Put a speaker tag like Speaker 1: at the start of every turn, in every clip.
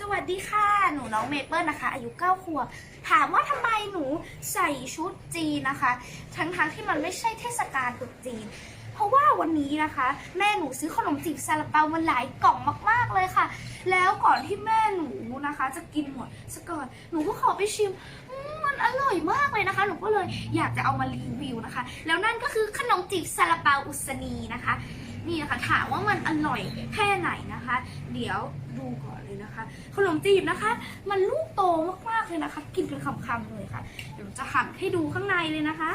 Speaker 1: สวัสดีค่ะ หนูน้องเมเปิลนะคะ อายุ9ขวบ ถามว่าทำไมหนูใส่ชุดจีนนะคะ ทั้งๆทที่มันไม่ใช่เทศกาลตรุษจีน เพราะว่าวันนี้นะคะ แม่หนูซื้อขนมจีบซาลาเปามาหลายกล่องมาก ๆเลยค่ะ แล้วก่อนที่แม่หนูนะคะ จะกินหมดซะก่อนหนูก็ขอไปชิมมมันอร่อยมากเลยนะคะ หนูก็เลยอยากจะเอามารีวิวนะคะ แล้วนั่นก็คือขนมจีบซาลาเปาอุสนีนะคะ นี่นะคะถามว่ามันอร่อยแค่ไหนนะคะ เดี๋ยวดูก่อนเลยนะคะ ขนมจีบนะคะ มันลูกโตมากๆเลยนะคะ กินเป็นคำๆเลยค่ะ เดี๋ยวจะหั่นให้ดูข้างในเลยนะคะ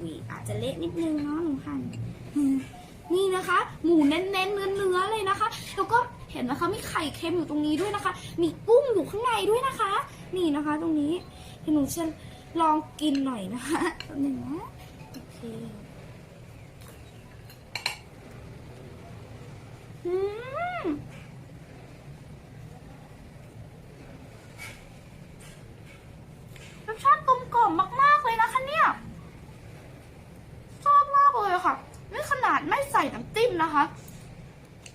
Speaker 1: อุ้ยอาจจะเละนิดนึงเนาะหนูหั่นนี่นะคะ หมูเน้นๆเนื้อเลยนะคะ แล้วก็เห็นนะคะมีไข่เค็มอยู่ตรงนี้ด้วยนะคะ มีกุ้งอยู่ข้างในด้วยนะคะ นี่นะคะ ตรงนี้หนูจะลองกินหน่อยนะคะแป๊บนึงนะโอเคอืมรสชาติกลมกล่อมมาก ๆ เลยนะคะเนี่ย ชอบมากเลยอะค่ะ นี่ขนาดไม่ใส่น้ำจิ้มนะคะ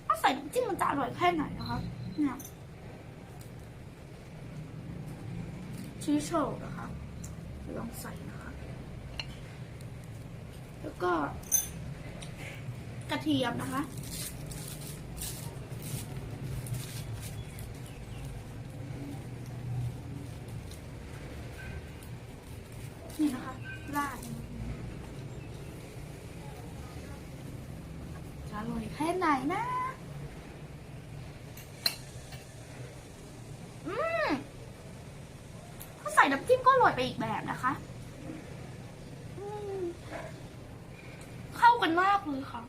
Speaker 1: ถ้าใส่น้ำจิ้มมันจะอร่อยแค่ไหนนะคะเนี่ยชีสโชว์นะคะลองใส่นะคะแล้วก็ กระเทียมนะคะนี่นะคะราดจะอร่อยแค่ไหนนะ อืมถ้าใส่น้ำจิ้มก็อร่อยไปอีกแบบนะคะเข้ากันมากเลยค่ะ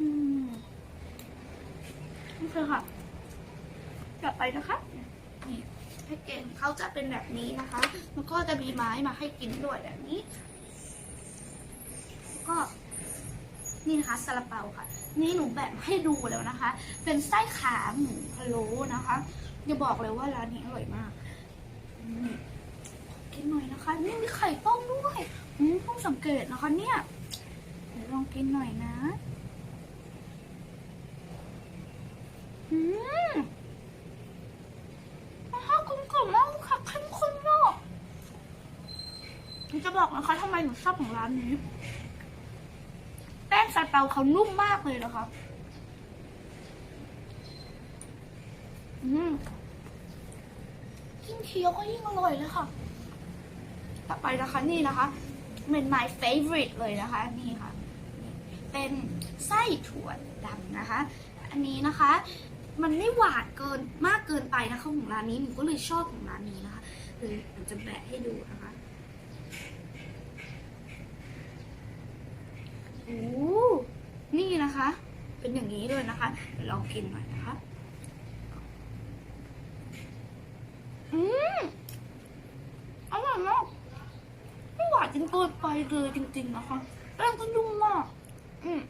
Speaker 1: อืมโอเคค่ะกลับไปนะคะนี่แพ็กเกจเขาจะเป็นแบบนี้นะคะแล้วก็จะมีไม้มาให้กินด้วยแบบนี้ แล้วก็นี่นะคะซาลาเปาค่ะ นี่หนูแบบให้ดูแล้วนะคะ เป็นไส้ขาหมูพะโล้นะคะ อย่าบอกเลยว่าร้านนี้อร่อยมากอืมกินหน่อยนะคะนี่มีไข่ต้มด้วยอืมเพิ่งสังเกตนะคะเนี่ยเดี๋ยวลองกินหน่อยนะอืมอาหารกลมกล่อมมากค่ะเข้มข้นมากหนูจะบอกนะคะทำไมหนูชอบของร้านนี้แป้งซาลาเปาเขานุ่มมากเลยนะคะอืม ยิ่งเคี้ยวก็ยิ่งอร่อยเลยค่ะ ต่อไปนะคะนี่นะคะเป็น my favorite เลยนะคะนี่ค่ะ เป็นไส้ถั่วดำนะคะ อันนี้นะคะ มันไม่หวานเกินมากเกินไปนะคะของร้านนี้หนูก็เลยชอบของร้านนี้นะคะคือหนูจะแบะให้ดูนะคะโอ้นี่นะคะ เป็นอย่างนี้เลยนะคะลองกินหน่อยนะคะ อืมอร่อยมากไม่หวาน จนเกินไปเลยจริงๆนะคะแป้งก็นุ่มมากอืม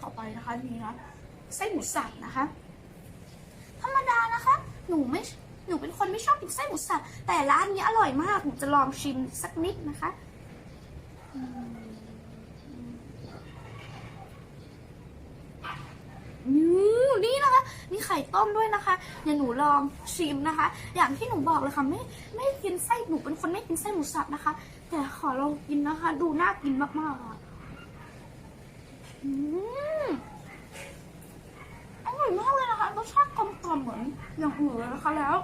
Speaker 1: ต่อไปนะคะนี่นะไส้หมูสับนะคะ ธรรมดานะคะ หนูไม่หนูเป็นคนไม่ชอบกินไส้หมูสับแต่ร้านนี้อร่อยมากหนูจะลองชิมสักนิดนะคะอืม อืมนี่นะคะ มีไข่ต้มด้วยนะคะเดี๋ยวหนูลองชิมนะคะ อย่างที่หนูบอกเลยค่ะไม่ไม่กินไส้หนูเป็นคนไม่กินไส้หมูสับนะคะ แต่ขอลองกินนะคะ ดูน่ากินมากๆค่ะอืมอร่อยมากเลยนะคะรสชาติกลมกล่อมเหมือนอย่างอื่นเลยนะคะแล้ว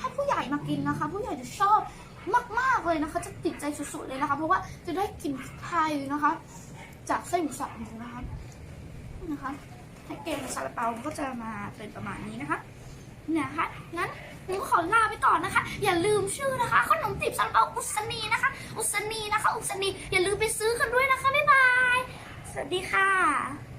Speaker 1: ถ้าผู้ใหญ่มากินนะคะ ผู้ใหญ่จะชอบมากๆเลยนะคะ จะติดใจสุดๆเลยนะคะ เพราะว่าจะได้กลิ่นไทยนะคะ จากไส้หมูสับนะคะนะคะ ให้เกมซาลาเปาก็จะมาเป็นประมาณนี้นะคะเนี่ยคะงั้นหนูขอลาไปก่อนนะคะ อย่าลืมชื่อนะคะขนมติบซาลาเปาอุสนีนะคะ อุสนีนะคะ อุสนีอย่าลืมไปซื้อกันด้วยนะคะบ๊ายบายสวัสดีค่ะ